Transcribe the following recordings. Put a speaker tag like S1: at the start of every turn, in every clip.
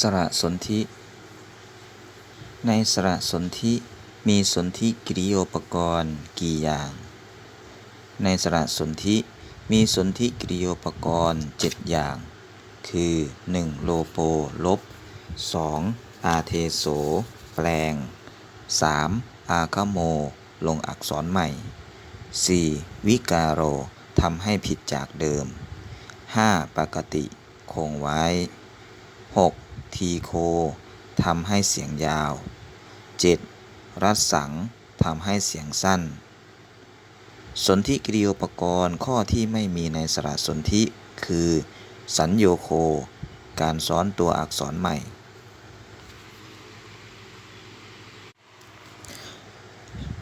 S1: สระสนธิ ในสระสนธิมีสนธิกิริโยปกรณ์กี่อย่าง ในสระสนธิมีสนธิกิริโยปกรณ์เจ็ดอย่าง คือ 1. โลโปลบ 2. อาเทโส แปลง 3. อาคโม ลงอักษรใหม่ 4. วิการโรทำให้ผิดจากเดิม 5. ปกติ คงไว้ 6. ทีโคทำให้เสียงยาว 7. รัดสังทำให้เสียงสั้น สนธิกริยปกรณ์ข้อที่ไม่มีในสระสนธิคือ สัญโยโค การซ้อนตัวอักษรใหม่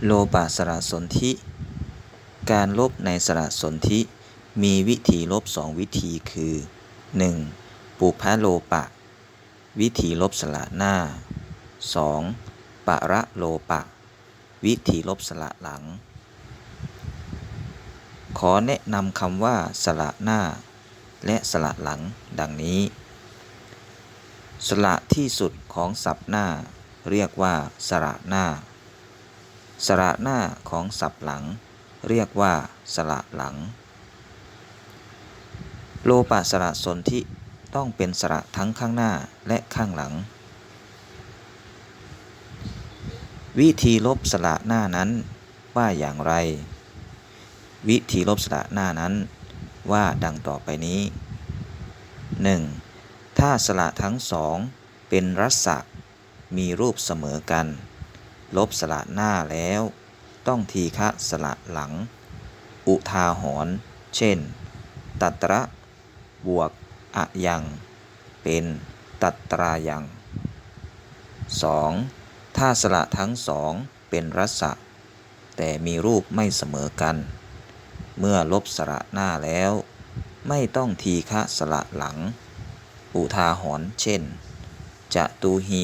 S1: โลปะสระสนธิการลบในสระสนธิมีวิธีลบสองวิธีคือ 1. ปุพะโลปะ วิธีลบสระหน้า 2. ปะระโลปะ วิธีลบสระหลัง ขอแนะนำคำว่าสระหน้า และสระหลังดังนี้ สระที่สุดของศัพท์หน้า เรียกว่าสระหน้า สระหน้าของศัพท์หลัง เรียกว่าสระหลัง โลปะสระสนธิ ต้องเป็นสระทั้งข้างหน้าและข้างหลัง วิธีลบสระหน้านั้นว่าอย่างไร วิธีลบสระหน้านั้นว่าดังต่อไปนี้ 1. ถ้าสระทั้งสองเป็นรัศะมีรูปเสมอกัน ลบสระหน้าแล้ว ต้องทีฆะสระหลัง อุทาหรณ์เช่น ตัตระบวก อะยัง เป็นตัตรายัง 2. ถ้าสระทั้งสองเป็นรัศะแต่มีรูปไม่เสมอกัน เมื่อลบสระหน้าแล้ว ไม่ต้องทีฆะสระหลัง อุทาหรณ์เช่น จะตูหิ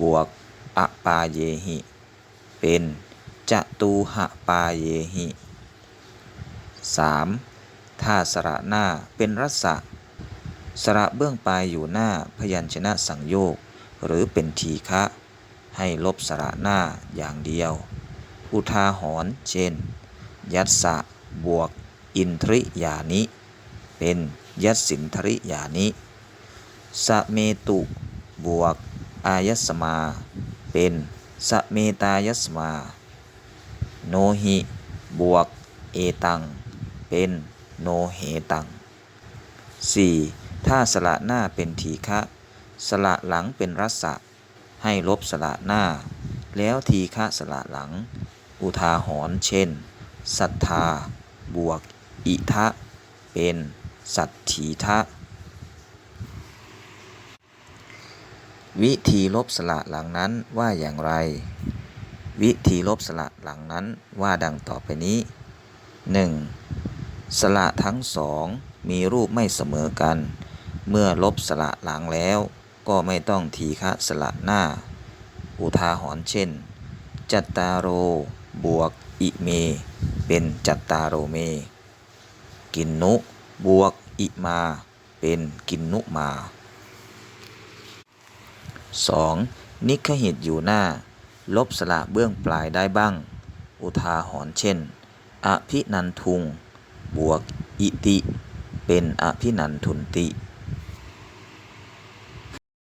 S1: บวกอะปาเยหิ เป็นจะตูหะปาเยหิ 3. ถ้าสระหน้าเป็นรัศะ สระเบื้องปลายอยู่หน้าพยัญชนะสังโยก หรือเป็นทีฆะให้ลบสระหน้าอย่างเดียว อุทาหรณ์เช่น ยัสสะบวก อินทริยานิ เป็นยัสสินทริยานิสะเมตุบวก อายัสมา เป็นสะเมตายัสมา โนหิบวก เอตัง เป็นโนเหตัง 4. ถ้าสระหน้าเป็นทีฆะสระหลังเป็นรัศะให้ลบสระหน้า แล้วทีฆะสระหลัง อุทาหรณ์เช่นศรัทธา บวก อิทะ เป็นสัตถีทะ วิธีลบสระหลังนั้นว่าอย่างไร วิธีลบสระหลังนั้นว่าดังต่อไปนี้ 1. สระทั้งสองมีรูปไม่เสมอกัน เมื่อลบสระหลังแล้ว ก็ไม่ต้องทีฆะสระหน้า อุทาหรณ์เช่น จัตตารโร บวก อิเม เป็นจัตตารโรเม กินนุ บวก อิมา เป็นกินนุมา 2. นิคหิตอยู่หน้า ลบสระเบื้องปลายได้บ้าง อุทาหรณ์เช่น อภินันทุง บวก อิติ เป็นอภินันทุนติ